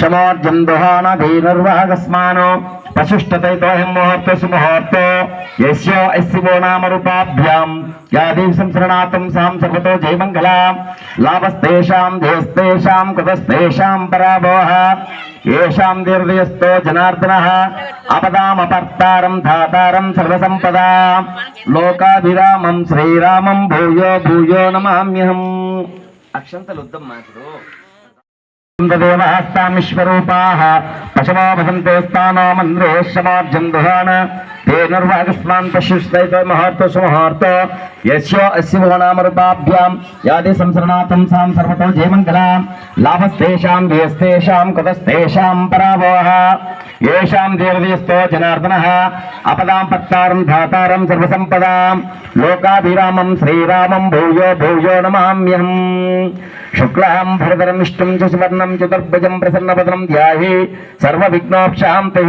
శమోర్జం దుహానధీనుర్వాహకస్మానో పశుష్టతైతోహం ముహూర్త సుముహూర్తో. యస్యో అస్యవో నామ రూపాభ్యాం. యాదేవ సంసరణాతం సాం సర్వతో జయమంగళ. లాభస్తేషాం దేస్తేషాం కృతస్తేషాం పరాభోః ఏషాం దీర్ఘయస్తో జనార్దన. అపదామపర్తారం ధాతారం సర్వసంపదా. లోకాభిరామం శ్రీరామం భూయో భూయో నమామ్యహం అక్షంతలు వద్దమ్మా ദേവാസ്താമിശ്വരൂപാഹ പശവോ വസന്തേ സ്ഥാനോ മന്ത്രേ ശമാബ്ജം ദുഹാണ് തേനുർവാഗസ്മാൻ പശുസ്തൈത മഹോർത്ത സുമഹോർത്ത യസ്യോ അസ്യ മുഖനാമറുപാഭ്യാം യാതി സംസരണാത്തം സാം സർവതോ ജയമംഗലാം ലാഭസ്തേഷാം വ്യസ്തേഷാം കൃതസ്തേഷാം പരാവോഹ ఏషాం దేవదీస్తో జనార్దన అపదాం పత్తారం ధాతారం సర్వసంపదాం లోకాభిరామం శ్రీరామం భూయో భూయో నమామ్యహం శుక్లాం భరతరం విష్ణుం చ సువర్ణం చతుర్భుజం ప్రసన్నపదనం ధ్యాహి సర్వవిఘ్నోక్షాంతి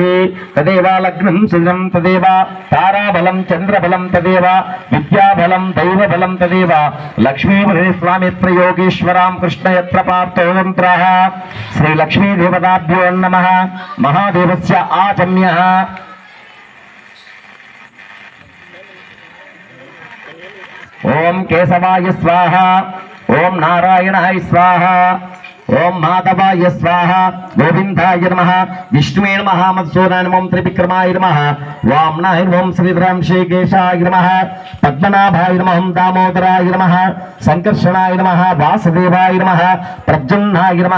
తదేవాలగ్నం సుజనం తదేవ తారాబలం చంద్రబలం తదేవ విద్యాబలం దైవబలం తదేవ లక్ష్మీపతిస్వామి త్రయోగీశ్వరాం కృష్ణ యత్ర పార్థోయంత్ర శ్రీ లక్ష్మీదేవతాభ్యో నమ మహాదేవస్ आचम्य ओम ॐ केशवाय स्वाहा ओम नारायण स्वाहा। ఓం మాధవాయ స్వాహ గోవిందాయ నమ విష్ణువే నమ మధుసూదనాయ నమో త్రివిక్రమాయ నమ వామ్నాయ నమో శ్రీధరాం శ్రీకేశాయ నమ పద్మనాభాయ నమహం దామోదరాయ నమ సంకర్షణాయ నమ వాసుదేవాయ నమ ప్రజున్నాయ నమ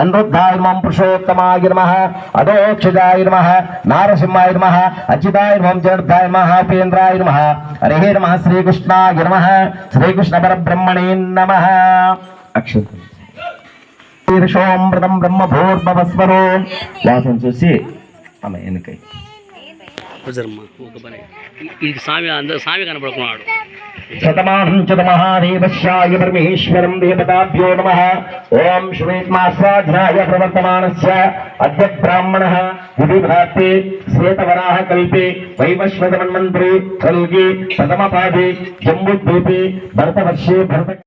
అనురుద్ధాయ నమం పురుషోత్తమాయ నమ అదోక్షిదాయ నమ నారసింహాయ నమ అచ్యుతాయ నమం జనార్దాయ నమ ఉపేంద్రాయ నమ హరే నమ శ్రీకృష్ణాయ నమ శ్రీకృష్ణ పరబ్రహ్మణే నమ అక్షంతం శీర్షోమృతం బ్రహ్మభూర్భవస్వరో. వాసన చూసి ఆమె ఎన్నికై. ఇది స్వామి అందరు స్వామి కనపడుకున్నాడు శతమానం చత మహాదేవశ్యాయ పరమేశ్వరం దేవతాభ్యో నమ. ఓం శ్వేత్మాస్వాధ్యాయ ప్రవర్తమానస్య అద్య బ్రాహ్మణ విధిభ్రాత్తే శ్వేతవరాహ కల్పే వైవస్వతమన్మంత్రి కల్గి ప్రథమ పాదే జంబుద్వీపే భరతవర్షే భరత